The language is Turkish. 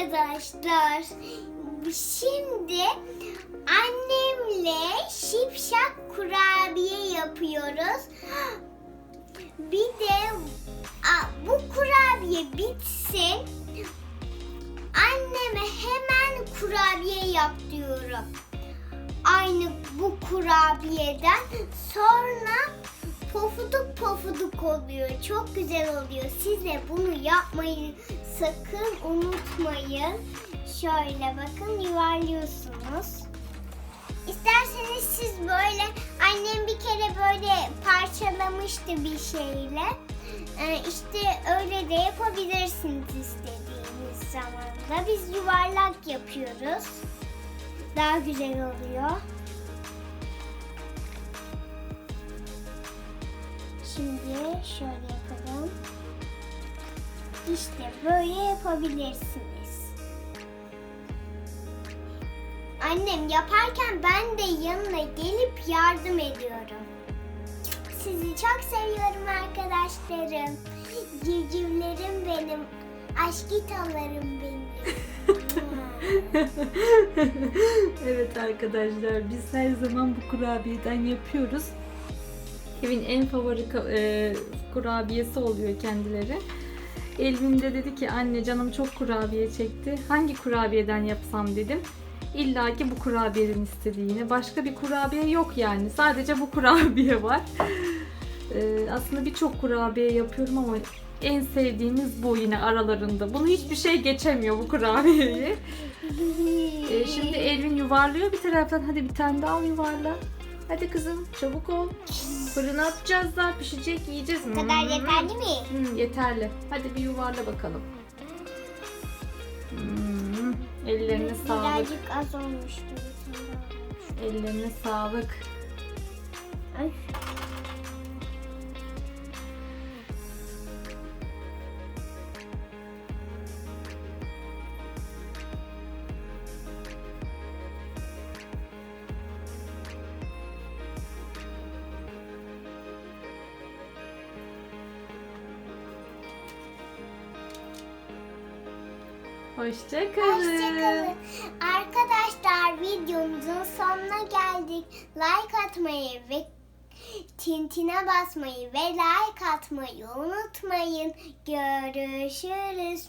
arkadaşlar. Şimdi annemle şipşak kurabiye yapıyoruz. Bir de bu kurabiye bitsin. Anneme hemen kurabiye yap diyorum. Aynı bu kurabiyeden sonra pofuduk pofuduk oluyor. Çok güzel oluyor. Siz de bunu yapmayı sakın unutmayın. Şöyle bakın yuvarlıyorsunuz. İsterseniz siz böyle annem bir kere böyle parçalamıştı bir şeyle. Ee, işte öyle de yapabilirsiniz istediğiniz zamanda. Biz yuvarlak yapıyoruz. Daha güzel oluyor. Şimdi şöyle yapalım. İşte böyle yapabilirsiniz. Annem yaparken ben de yanına gelip yardım ediyorum. Sizi çok seviyorum arkadaşlarım. Civcivlerim benim. Aşkitalarım benim. evet arkadaşlar biz her zaman bu kurabiyeden yapıyoruz. Evin en favori e, kurabiyesi oluyor kendileri. Elvin de dedi ki anne canım çok kurabiye çekti. Hangi kurabiyeden yapsam dedim. İlla ki bu kurabiyeden istedi yine. Başka bir kurabiye yok yani. Sadece bu kurabiye var. E, aslında birçok kurabiye yapıyorum ama en sevdiğimiz bu yine aralarında. Bunu hiçbir şey geçemiyor bu kurabiyeyi. Ee, şimdi Elvin yuvarlıyor bir taraftan. Hadi bir tane daha yuvarla. Hadi kızım çabuk ol. Fırına atacağız daha pişecek yiyeceğiz. Bu kadar yeterli mi? Hmm, yeterli. Hadi bir yuvarla bakalım. Hmm, ellerine sağlık. Birazcık az olmuştu. Ellerine sağlık. Ay. Hoşçakalın. Hoşçakalın. Arkadaşlar videomuzun sonuna geldik. Like atmayı ve tintine basmayı ve like atmayı unutmayın. Görüşürüz.